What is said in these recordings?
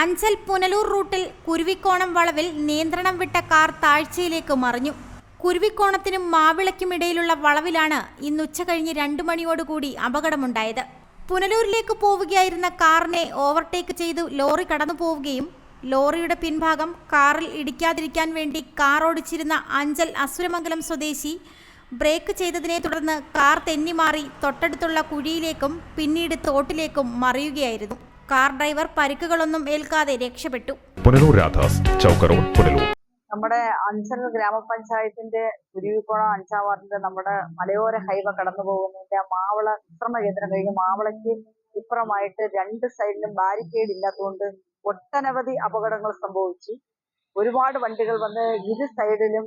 അഞ്ചൽ പുനലൂർ റൂട്ടിൽ കുരുവിക്കോണം വളവിൽ നിയന്ത്രണം വിട്ട കാർ താഴ്ചയിലേക്ക് മറിഞ്ഞു. കുരുവിക്കോണത്തിനും മാവിളയ്ക്കും ഇടയിലുള്ള വളവിലാണ് ഇന്ന് ഉച്ച കഴിഞ്ഞ് രണ്ടു മണിയോടുകൂടി അപകടമുണ്ടായത്. പുനലൂരിലേക്ക് പോവുകയായിരുന്ന കാറിനെ ഓവർടേക്ക് ചെയ്തു ലോറി കടന്നു പോവുകയും ലോറിയുടെ പിൻഭാഗം കാറിൽ ഇടിക്കാതിരിക്കാൻ വേണ്ടി കാർ ഓടിച്ചിരുന്ന അഞ്ചൽ അസുരമംഗലം സ്വദേശി ബ്രേക്ക് ചെയ്തതിനെ തുടർന്ന് കാർ തെന്നിമാറി തൊട്ടടുത്തുള്ള കുഴിയിലേക്കും പിന്നീട് തോട്ടിലേക്കും മറിയുകയായിരുന്നു. കാർ ഡ്രൈവർ പരിക്കുകളൊന്നും ഏൽക്കാതെ രക്ഷപ്പെട്ടു. പുനലൂർ രാധാസ് ചൗക്ക് റോഡ് പുനലൂർ. നമ്മുടെ അഞ്ചൽ ഗ്രാമപഞ്ചായത്തിന്റെ കുരുവിക്കുളം അഞ്ചാം വാർഡിന്റെ നമ്മുടെ മലയോര ഹൈവ കടന്നു പോകുന്നതിന്റെ ആ മാവള വിശ്രമ കേന്ദ്രം കഴിഞ്ഞ് മാവളയ്ക്ക് ഇപ്പുറമായിട്ട് രണ്ട് സൈഡിലും ബാരിക്കേഡ് ഇല്ലാത്തതുകൊണ്ട് ഒട്ടനവധി അപകടങ്ങൾ സംഭവിച്ചു. ഒരുപാട് വണ്ടികൾ വന്ന് ഇരു സൈഡിലും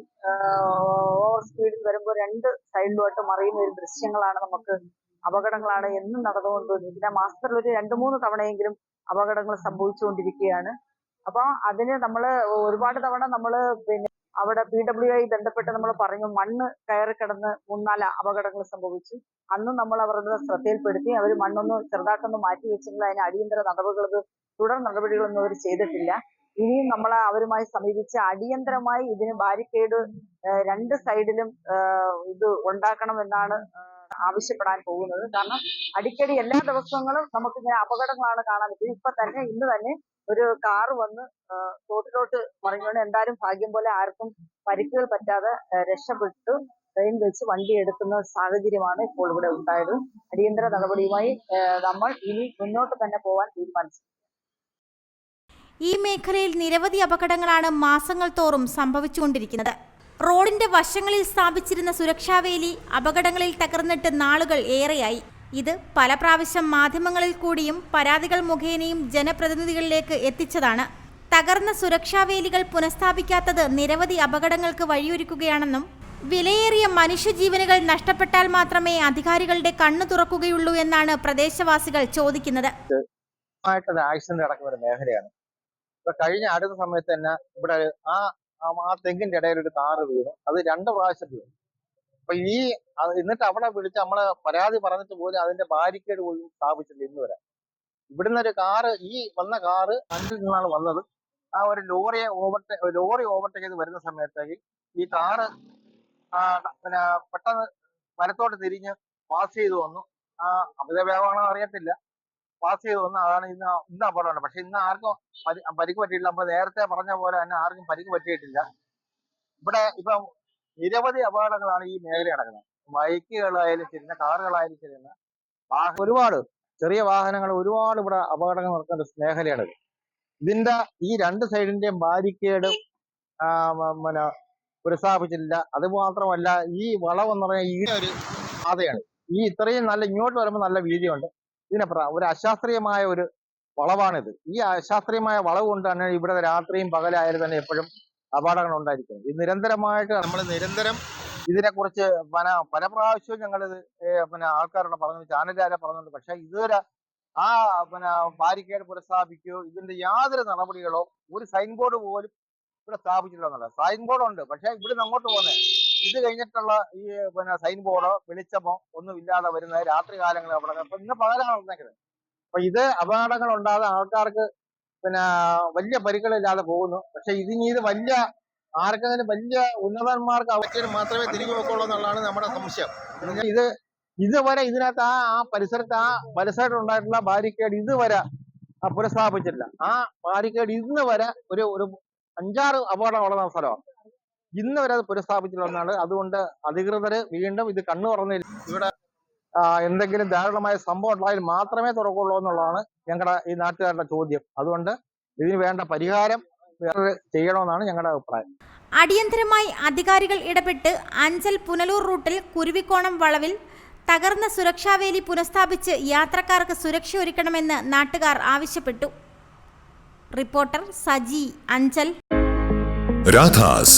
ഓവർ സ്പീഡിൽ വരുമ്പോൾ രണ്ട് സൈഡിലുമായിട്ട് മറിയുന്ന ഒരു ദൃശ്യങ്ങളാണ് നമുക്ക് അപകടങ്ങളാണ് എന്നും നടന്നുകൊണ്ടിരിക്കുന്നത് മാസത്തിൽ ഒരു രണ്ട് മൂന്ന് തവണയെങ്കിലും അപകടങ്ങൾ സംഭവിച്ചുകൊണ്ടിരിക്കുകയാണ്. അപ്പൊ അതിന് നമ്മൾ ഒരുപാട് തവണ നമ്മൾ പിന്നെ അവിടെ പി ഡബ്ല്യു ആയി ബന്ധപ്പെട്ട് നമ്മൾ പറഞ്ഞു മണ്ണ് കയറി കിടന്ന് മൂന്നാൽ അപകടങ്ങൾ സംഭവിച്ചു. അന്നും നമ്മൾ അവരുടെ ശ്രദ്ധയിൽപ്പെടുത്തി. അവർ മണ്ണൊന്ന് ചെറുതായിട്ടൊന്ന് മാറ്റി വെച്ചെങ്കിൽ അതിന് അടിയന്തര നടപടികൾ തുടർ നടപടികളൊന്നും അവർ ചെയ്തിട്ടില്ല. ഇനിയും നമ്മൾ അവരുമായി സമീപിച്ച് അടിയന്തരമായി ഇതിന് ബാരിക്കേഡ് രണ്ട് സൈഡിലും ഇത് ഉണ്ടാക്കണം എന്നാണ് ആവശ്യപ്പെടാൻ പോകുന്നത്. കാരണം അടിക്കടി എല്ലാ ദിവസങ്ങളും നമുക്ക് ഇങ്ങനെ അപകടങ്ങളാണ് കാണാൻ പറ്റുന്നത് ഇപ്പൊ തന്നെ ഇന്ന് തന്നെ ഒരു കാർ വന്ന് തോട്ടിലോട്ട് മറിഞ്ഞുകൊണ്ട് എന്തായാലും ഭാഗ്യം പോലെ ആർക്കും പരിക്കുകൾ പറ്റാതെ രക്ഷപ്പെട്ടു. ട്രെയിൻ വെച്ച് വണ്ടി എടുക്കുന്ന സാഹചര്യമാണ് ഇപ്പോൾ ഇവിടെ ഉണ്ടായത്. അടിയന്തര നടപടിയുമായി നമ്മൾ ഇനി മുന്നോട്ട് തന്നെ പോകാൻ തീരുമാനിച്ചു. ഈ മേഖലയിൽ നിരവധി അപകടങ്ങളാണ് മാസങ്ങൾ തോറും സംഭവിച്ചുകൊണ്ടിരിക്കുന്നത്. റോഡിന്റെ വശങ്ങളിൽ സ്ഥാപിച്ചിരുന്ന സുരക്ഷാവേലി അപകടങ്ങളിൽ തകർന്നിട്ട് നാളുകൾ ഏറെയായി. ഇത് പല പ്രാവശ്യം മാധ്യമങ്ങളിൽ കൂടിയും പരാതികൾ മുഖേനയും ജനപ്രതിനിധികളിലേക്ക് എത്തിച്ചതാണ്. തകർന്ന സുരക്ഷാവേലികൾ പുനഃസ്ഥാപിക്കാത്തത് നിരവധി അപകടങ്ങൾക്ക് വഴിയൊരുക്കുകയാണെന്നും വിലയേറിയ മനുഷ്യജീവനുകൾ നഷ്ടപ്പെട്ടാൽ മാത്രമേ അധികാരികളുടെ കണ്ണു തുറക്കുകയുള്ളൂ എന്നാണ് പ്രദേശവാസികൾ ചോദിക്കുന്നത്. ആക്സിഡന്റ് നടക്കുന്ന ഒരു മേഖലയാണ്. ഇപ്പൊ കഴിഞ്ഞ അടുത്ത സമയത്ത് തന്നെ ഇവിടെ ആ ആ- തെങ്ങിന്റെ ഇടയിൽ ഒരു കാറ് വീണു. അത് രണ്ട് പ്രാവശ്യം വീണു. അപ്പൊ ഈ എന്നിട്ട് അവിടെ വിളിച്ച് നമ്മൾ പരാതി പറഞ്ഞിട്ട് പോലും അതിന്റെ ബാരിക്കേഡ് പോലും സ്ഥാപിച്ചില്ല ഇന്ന് വരെ. ഇവിടുന്ന് ഒരു കാറ് ഈ വന്ന കാറ് അഞ്ചിൽ നിന്നാണ് വന്നത്. ആ ഒരു ലോറിയെ ഓവർടേ ലോറി ഓവർടേക്ക് ചെയ്ത് വരുന്ന സമയത്തേക്ക് ഈ കാറ് പിന്നെ പെട്ടെന്ന് വലത്തോട്ട് തിരിഞ്ഞ് പാസ് ചെയ്തു വന്നു. ആ അമിത വേഗമാണോ അറിയത്തില്ല. പാസ് ചെയ്ത് വന്ന അതാണ് ഇന്ന് ഇന്ന് അപകടമാണ് പക്ഷെ ഇന്ന് ആർക്കും പരി- പരിക്ക് പറ്റിയിട്ടില്ല. നമ്മൾ നേരത്തെ പറഞ്ഞ പോലെ തന്നെ ആർക്കും പരിക്ക് പറ്റിയിട്ടില്ല. ഇവിടെ ഇപ്പം നിരവധി അപകടങ്ങളാണ് ഈ മേഖല നടക്കുന്നത്. ബൈക്കുകളായാലും ശരി കാറുകളായാലും ശരി ഒരുപാട് ചെറിയ വാഹനങ്ങൾ ഒരുപാട് ഇവിടെ അപകടങ്ങൾ നടക്കുന്ന മേഖലയാണിത്. മേഖലയാണ് ഇതിന്റെ ഈ രണ്ട് സൈഡിന്റെയും ബാരിക്കേഡ് പിന്നെ പുനഃസ്ഥാപിച്ചിട്ടില്ല. അത് മാത്രമല്ല ഈ വളവെന്ന് പറഞ്ഞാൽ ഈ ഒരു പാതയാണ് ഈ ഇത്രയും നല്ല ഇങ്ങോട്ട് വരുമ്പോൾ നല്ല വീതിയുണ്ട്. ഇതിനപ്പുറം ഒരു അശാസ്ത്രീയമായ ഒരു വളവാണിത്. ഈ അശാസ്ത്രീയമായ വളവ് കൊണ്ടാണ് ഇവിടെ രാത്രിയും പകലായാലും തന്നെ എപ്പോഴും അപകടങ്ങൾ ഉണ്ടായിരിക്കുന്നത്. ഇത് നിരന്തരമായിട്ട് നമ്മൾ നിരന്തരം ഇതിനെക്കുറിച്ച് പല പല പ്രാവശ്യവും ഞങ്ങളിത് പിന്നെ ആൾക്കാരോട് പറഞ്ഞു ചാനലുകാരെ പറഞ്ഞിട്ടുണ്ട്. പക്ഷേ ഇതുവരെ ആ പിന്നെ ബാരിക്കേഡ് പുനഃസ്ഥാപിക്കുകയോ ഇതിന്റെ യാതൊരു നടപടികളോ ഒരു സൈൻ ബോർഡ് പോലും ഇവിടെ സ്ഥാപിച്ചിട്ടില്ല എന്നുള്ളത് സൈൻ ബോർഡ് ഉണ്ട് പക്ഷെ ഇവിടുന്ന് അങ്ങോട്ട് പോകുന്നത് ഇത് കഴിഞ്ഞിട്ടുള്ള ഈ പിന്നെ സൈൻ ബോർഡോ വെളിച്ചമോ ഒന്നും ഇല്ലാതെ വരുന്നത് രാത്രി കാലങ്ങളിൽ അപകടങ്ങൾ ഇപ്പൊ ഇന്ന് പകലാണ് ഉണ്ടാക്കുന്നത് അപ്പൊ ഇത് അപകടങ്ങൾ ഉണ്ടാകാതെ ആൾക്കാർക്ക് പിന്നെ വലിയ പരിക്കുകളില്ലാതെ പോകുന്നു. പക്ഷെ ഇതിനി ഇത് വലിയ ആർക്കെങ്കിലും വലിയ ഉന്നതന്മാർക്ക് അവസ്ഥയിൽ മാത്രമേ തിരികെ വെക്കുള്ളൂ എന്നുള്ളതാണ് നമ്മുടെ സംശയം. ഇത് ഇതുവരെ ഇതിനകത്ത് ആ ആ പരിസരത്ത് ആ പരിസരത്ത് ഉണ്ടായിട്ടുള്ള ബാരിക്കേഡ് ഇതുവരെ പുനഃസ്ഥാപിച്ചിട്ടില്ല. ആ ബാരിക്കേഡ് ഇന്ന് വരെ ഒരു ഒരു അഞ്ചാറ് അപകടം ഉള്ള സ്ഥലമാണ്. ഇന്ന് വരെ അത് പുനഃസ്ഥാപിച്ചില്ല എന്നാണ് അതുകൊണ്ട് അധികൃതർ വീണ്ടും ഇത് കണ്ണു തുറന്നില്ല ഇവിടെ എന്തെങ്കിലും ദാരുണമായ സംഭവം ഉണ്ടായാൽ മാത്രമേ തുറക്കുള്ളൂ എന്നുള്ളതാണ് ഞങ്ങളുടെ ഈ നാട്ടുകാരുടെ ചോദ്യം. അതുകൊണ്ട് ഇതിന് വേണ്ട പരിഹാരം വേറെ ചെയ്യണമെന്നാണ് ഞങ്ങളുടെ അഭിപ്രായം. അടിയന്തരമായി അധികാരികൾ ഇടപെട്ട് അഞ്ചൽ പുനലൂർ റൂട്ടിൽ കുരുവിക്കോണം വളവിൽ തകർന്ന സുരക്ഷാവേലി പുനഃസ്ഥാപിച്ച് യാത്രക്കാർക്ക് സുരക്ഷ ഒരുക്കണമെന്ന് നാട്ടുകാർ ആവശ്യപ്പെട്ടു. റിപ്പോർട്ടർ സജി അഞ്ചൽ. രാധാസ്